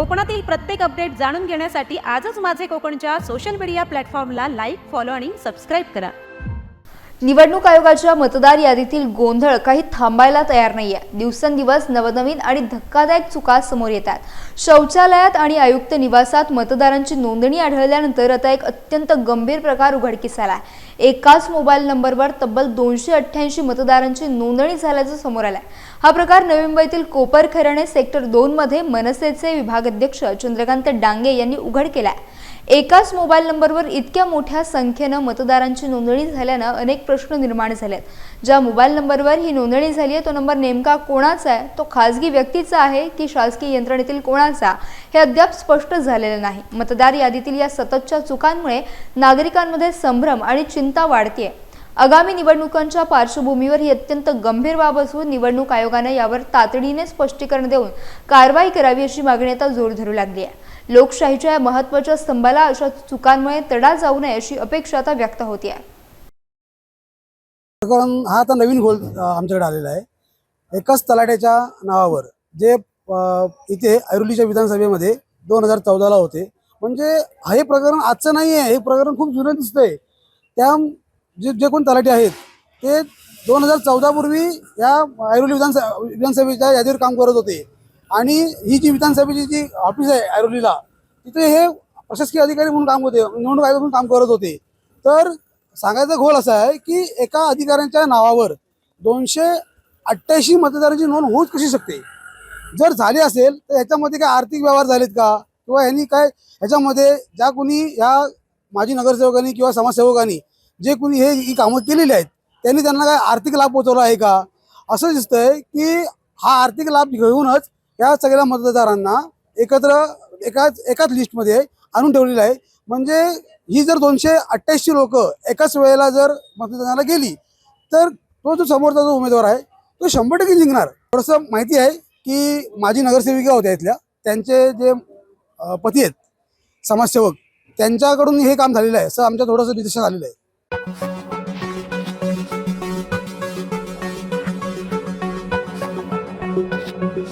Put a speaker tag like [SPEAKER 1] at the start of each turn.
[SPEAKER 1] कोकणातील प्रत्येक अपडेट जाणून घेण्यासाठी आजच माझे कोकणच्या सोशल मीडिया प्लॅटफॉर्मला लाईक फॉलो आणि सबस्क्राईब करा.
[SPEAKER 2] निवडणूक आयोगाच्या मतदार यादीतील गोंधळ काही थांबायला तयार नाहीये. दिवसेंदिवस नवनवीन आणि धक्कादायक चुका समोर येतात. शौचालयात आणि आयुक्त निवासात मतदारांची नोंदणी आढळल्यानंतर आता एक अत्यंत गंभीर प्रकार उघडकीस आला आहे एकाच मोबाईल नंबरवर तब्बल दोनशे अठ्ठ्याऐंशी मतदारांची नोंदणी झाल्याचं समोर आलंय. हा प्रकार नवी मुंबईतील कोपरखैरणे सेक्टर दोन मध्ये मनसेचे विभागाध्यक्ष चंद्रकांत डांगे यांनी उघड केलाय. एकाच मोबाईल नंबरवर इतक्या मोठ्या संख्येनं मतदारांची नोंदणी झाल्यानं अनेक प्रश्न निर्माण झालेत. ज्या मोबाईल नंबरवर ही नोंदणी झाली आहे तो नंबर नेमका कोणाचा आहे? तो खासगी व्यक्तीचा आहे की शासकीय यंत्रणेतील कोणाचा? हे अद्याप स्पष्ट झालेलं नाही. मतदार यादीतील या सततच्या चुकांमुळे नागरिकांमध्ये संभ्रम आणि चिंता वाढतीये. आगामी निवडणुकांच्या पार्श्वभूमीवर ही अत्यंत गंभीर बाब असून निवडणूक आयोगाने यावर तातडीने स्पष्टीकरण देऊन कारवाई करावी अशी मागणी आता जोर धरू लागली आहे. लोकशाहीच्या या महत्त्वाच्या स्तंभाला अशा चुकांमुळे तडा जाऊ नये अशी अपेक्षा आता व्यक्त होती आहे
[SPEAKER 3] प्रकरण हा आता नवीन गोल आमच्याकडे आलेला आहे. एकाच तलाट्याच्या नावावर जे इथे ऐरोलीच्या विधानसभेमध्ये दोन हजार चौदाला होते. म्हणजे हे प्रकरण आजचं नाही आहे हे प्रकरण खूप जुनं दिसतंय. त्या जे जे कोण तलाटे आहेत ते दोन हजार चौदापूर्वी या ऐरोली विधानसभा विधानसभेच्या यादीवर काम करत होते. आणि ही जी विधानसभेची जी ऑफिस आहे ऐरोलीला तिथे हे प्रशासकीय अधिकारी म्हणून काम होते निवडणूक आयोग म्हणून काम करत होते. तर सांगायचा घोल असा आहे की एका अधिकाऱ्यांच्या नावावर दोनशे अठ्ठ्याऐंशी मतदारांची नोंद होऊच कशी शकते? जर झाली असेल तर ह्याच्यामध्ये काय आर्थिक व्यवहार झालेत का? किंवा ह्यांनी काय ह्याच्यामध्ये ज्या कोणी ह्या माजी नगरसेवकांनी किंवा समाजसेवकांनी जे कोणी हे ही कामं केलेली आहेत त्यांनी त्यांना काय आर्थिक लाभ पोचवला आहे का? असं दिसतंय की हा आर्थिक लाभ घेऊनच या सगळ्या मतदारांना एकत्र एकाच एकाच लिस्टमध्ये आणून ठेवलेलं आहे. म्हणजे ही जर दोनशे अठ्ठ्याऐंशी लोक एकाच वेळेला जर मतदानाला गेली तर तो जो समोरचा जो उमेदवार आहे तो शंभर टक्के जिंकणार. थोडंसं माहिती आहे की माझी नगरसेविका होत्या इथल्या त्यांचे जे पती आहेत समाजसेवक त्यांच्याकडून हे काम झालेलं आहे असं आमच्या थोडंसं निदर्शन आलेलं आहे Thank you.